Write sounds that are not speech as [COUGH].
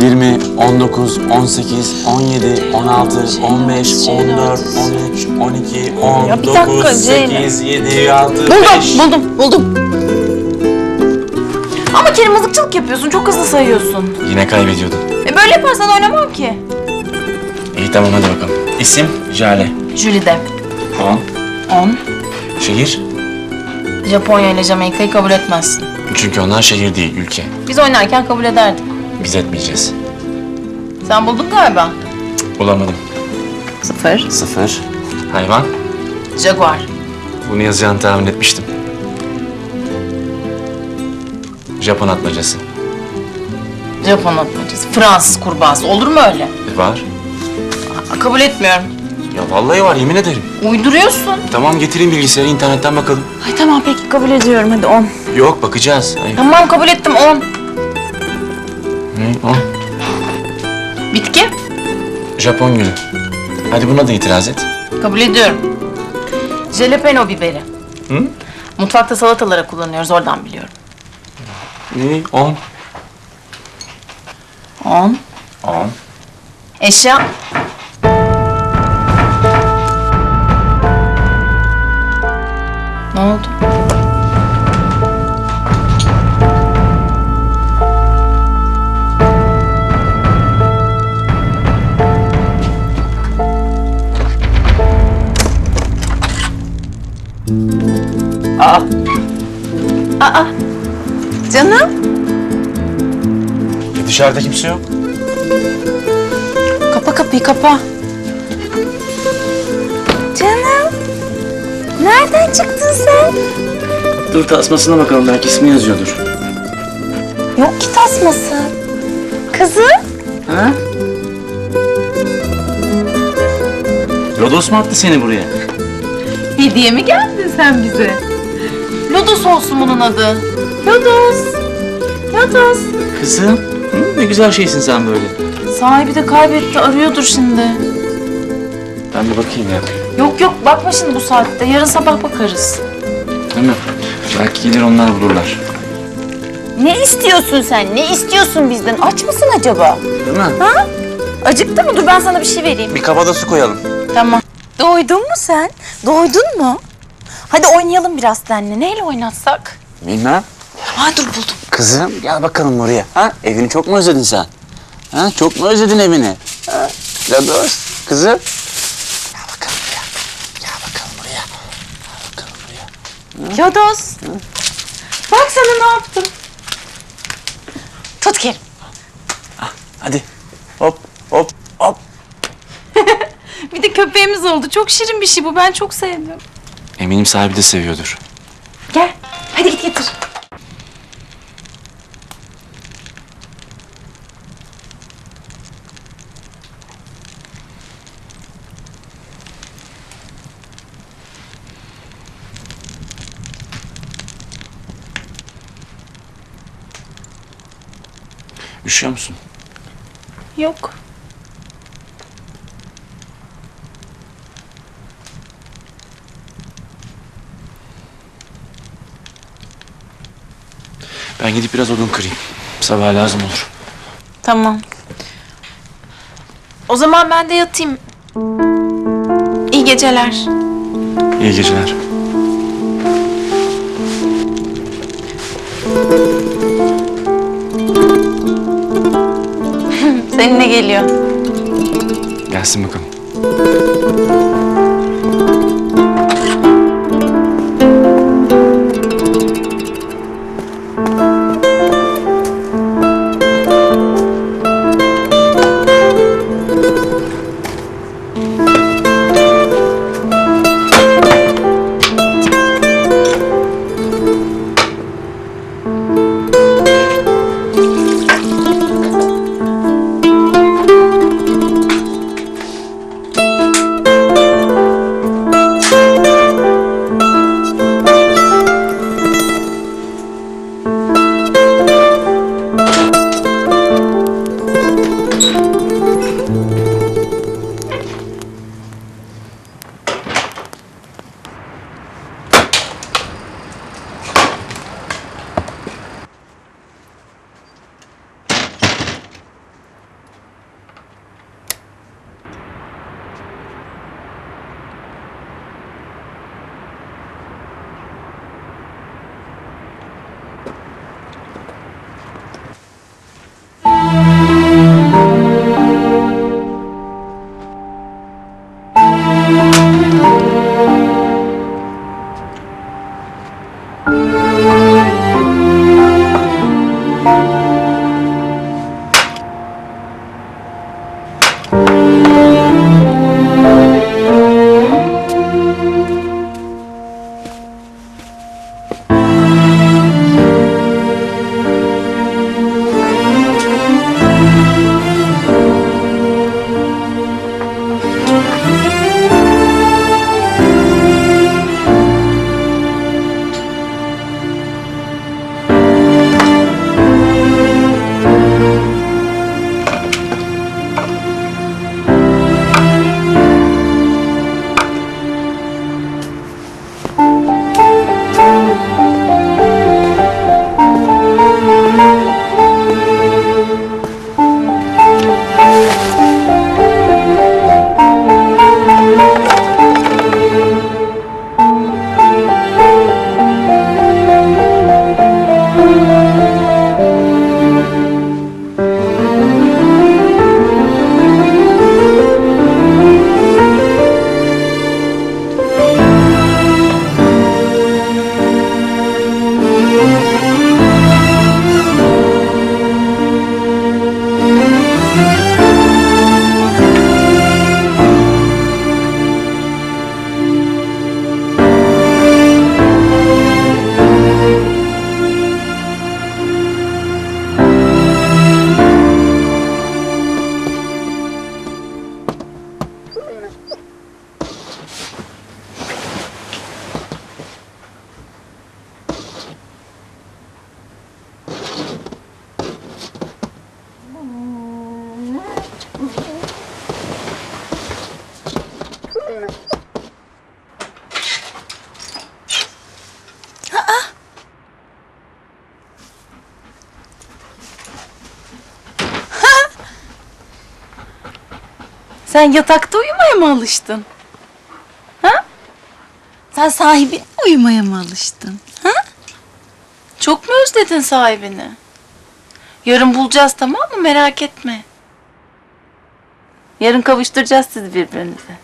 20, 19, 18, 17, 16, 15, 14, 13, 12, 10, Ya bir dakika, 9, Ceylin. 8, 7, 6, 5. Buldum, buldum, buldum. Ama Kerim mızıkçılık yapıyorsun, çok hızlı sayıyorsun. Yine kaybediyordun. E böyle yaparsan oynamam ki. İyi tamam hadi bakalım. İsim Jale. Jülide. 10. 10. Şehir? Japonya ile Jamaika'yı kabul etmezsin. Çünkü onlar şehir değil, ülke. Biz oynarken kabul ederdik. Biz etmeyeceğiz. Sen buldun galiba. Bulamadım. Sıfır. Sıfır. Hayvan? Jaguar. Bunu yazacağını tahmin etmiştim. Japon atmacası. Japon atmacası. Fransız kurbağası. Olur mu öyle? E, var. Aa, kabul etmiyorum. Ya vallahi var yemin ederim. Uyduruyorsun. Tamam getireyim bilgisayarı internetten bakalım. Ay tamam peki kabul ediyorum. Hadi 10. Yok bakacağız. Hayır. Tamam kabul ettim 10. Ne? O. Bitki? Japon gülü. Hadi buna da itiraz et. Kabul ediyorum. Jalapeno biberi. Hı? Mutfakta salatalara kullanıyoruz oradan biliyorum. Ne? On. 10. On. Eşya. Ne oldu? Aa. Canım. E, dışarıda kimse yok. Kapa kapıyı kapa. Canım. Nereden çıktın sen? Dur tasmasına bakalım belki ismi yazıyordur. Yok ki tasması. Kızım. Ha? Lodos mu attı seni buraya? Hediye mi geldin sen bize? Lodos olsun bunun adı. Lodos. Lodos. Kızım. Hı, ne güzel şeysin sen böyle. Sahibi de kaybetti arıyordur şimdi. Ben bir bakayım ya. Yok yok bakma şimdi bu saatte. Yarın sabah bakarız. Değil mi? Belki gelir onlar bulurlar. Ne istiyorsun sen? Ne istiyorsun bizden? Aç mısın acaba? Değil mi? Acıktı mı? Dur ben sana bir şey vereyim. Bir kabada su koyalım. Tamam. Doydun mu sen? Doydun mu? Hadi oynayalım biraz seninle. Neyle oynatsak? Bilmem. Aa dur buldum. Kızım gel bakalım buraya. Ha? Evini çok mu özledin sen? Ha? Çok mu özledin evini? Ha? Lodos, kızım. Gel bakalım buraya. Gel bakalım buraya. Gel bakalım buraya. Lodos. Bak sana ne yaptım. Tut Kerim. Hadi. Hop, hop, hop. [LAUGHS] Bir de köpeğimiz oldu. Çok şirin bir şey bu. Ben çok sevdim. Eminim sahibi de seviyordur. Gel. Hadi git getir. Üşüyor musun? Yok. Ben gidip biraz odun kırayım. Sabah lazım olur. Tamam. O zaman ben de yatayım. İyi geceler. İyi geceler. Seninle geliyor. Gelsin bakalım. Sen yatakta uyumaya mı alıştın? Ha? Sen sahibin uyumaya mı alıştın? Ha? Çok mu özledin sahibini? Yarın bulacağız tamam mı? Merak etme. Yarın kavuşturacağız sizi birbirinize.